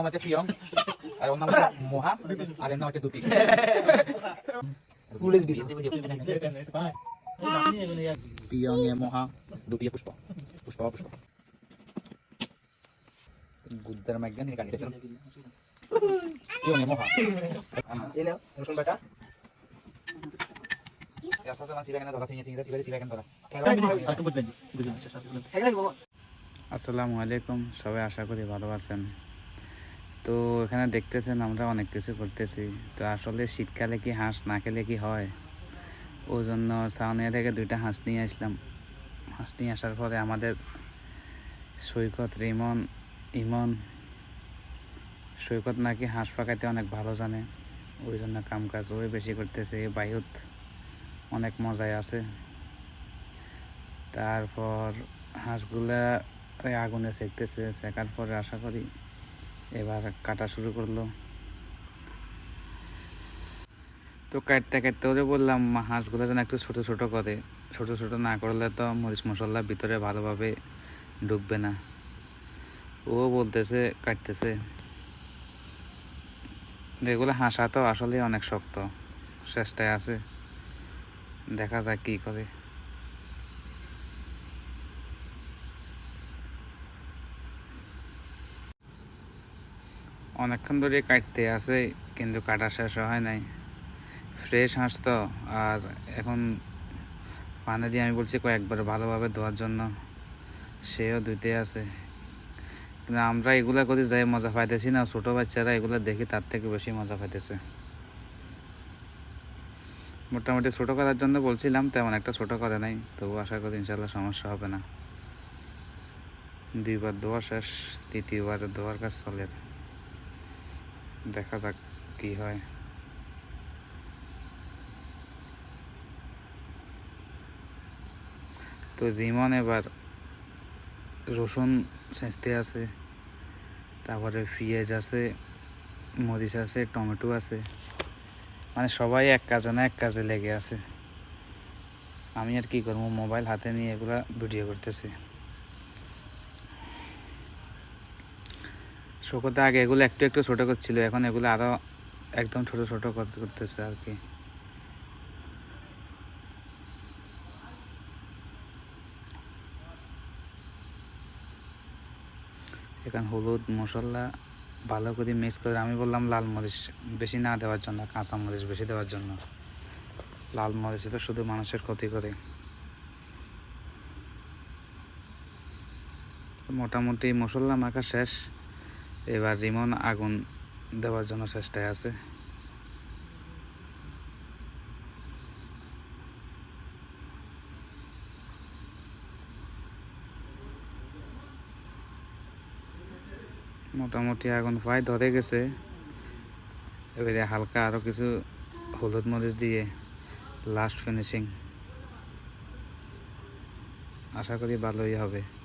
নাম হচ্ছে প্রিয়ম আর ওর নাম হচ্ছে মোহা আর এর নাম হচ্ছে দুটি এ মোহা দুটি পুষ্প। পুষ্প পুষ্প। গুদ্দার এ মোহা। এই নাও রসুন বাটা. আসসালামু আলাইকুম সবাই আশা করি ভালো আছেন। তো এখানে দেখতেছেন আমরা অনেক কিছু করতেছি। তো আসলে শীতকালে কি হাঁস না খেলে কি হয়? ওই জন্য সাউনিয়া থেকে দুইটা হাঁস নিয়ে আসলাম। হাঁস নিয়ে আসার পরে আমাদের সৈকত রিমন, ইমন, সৈকত নাকি হাঁস পাকাইতে অনেক ভালো জানে। ওই জন্য কাম কাজ ওই বেশি করতেছে বায়ুত অনেক মজায় আছে। তারপর হাঁসগুলা আগুনে সেকতেছে সেকার পরে আশা করি এবার কাটা শুরু করল। তো কাটতে কাটতে ওরে বললাম হাঁসগুলো যেন একটু ছোট ছোট করে। ছোট ছোট না করলে তো মরিচ মশলা ভিতরে ভালোভাবে ঢুকবে না। ও বলতেছে, কাটতেছে। এগুলো হাঁসা তো আসলে অনেক শক্ত চেষ্টায় আছে। দেখা যাক কী করে। অনেকক্ষণ ধরে কাটতে আছে, কিন্তু কাটা শেষ হয় নাই। ফ্রেশ হাঁস তো, আর এখন পানি দিয়ে আমি বলছি কয়েকবার ভালোভাবে ধোয়ার জন্য। সেও ধুতে আছে। কিন্তু আমরা এগুলা করে যাই মজা পাইতেছি না, ছোটো বাচ্চারা এগুলো দেখি তার থেকে বেশি মজা পাইতেছে। মোটামুটি ছোটো করার জন্য বলছিলাম, তেমন একটা ছোটো করে নাই। তবু আশা করি ইনশাল্লাহ সমস্যা হবে না। দুইবার ধোয়া শেষ, তৃতীয়বার ধোয়ার কাজ চলে। দেখা যাক কি হয়। তো রিমন এবার রসুন সেঁচতে আছে, তারপরে পেঁয়াজ আছে, মরিচ আছে, টমেটো আছে। মানে সবাই এক কাজে না এক কাজে লেগে আছে। আমি আর কি করব, মোবাইল হাতে নিয়ে এগুলা ভিডিও করতেছি। শোকতে আগে এগুলো একটু একটু ছোটো করছিল, এখন এগুলো আরও একদম ছোট ছোট করতেছে আর কি। এখন হলুদ, মশলা ভালো করে মিক্স করে, আমি বললাম লাল মরিচ বেশি না দেওয়ার জন্য, কাঁচা মরিচ বেশি দেওয়ার জন্য। লাল মরিচ তো শুধু মানুষের ক্ষতি করে। মোটামুটি মশলা মাখা শেষ। এবার রিমন আগুন দেওয়ার জন্য চেষ্টায় আছে। মোটামুটি আগুন প্রায় ধরে গেছে। এবারে হালকা আরও কিছু হলুদ মরিচ দিয়ে লাস্ট ফিনিশিং আশা করি ভালোই হবে।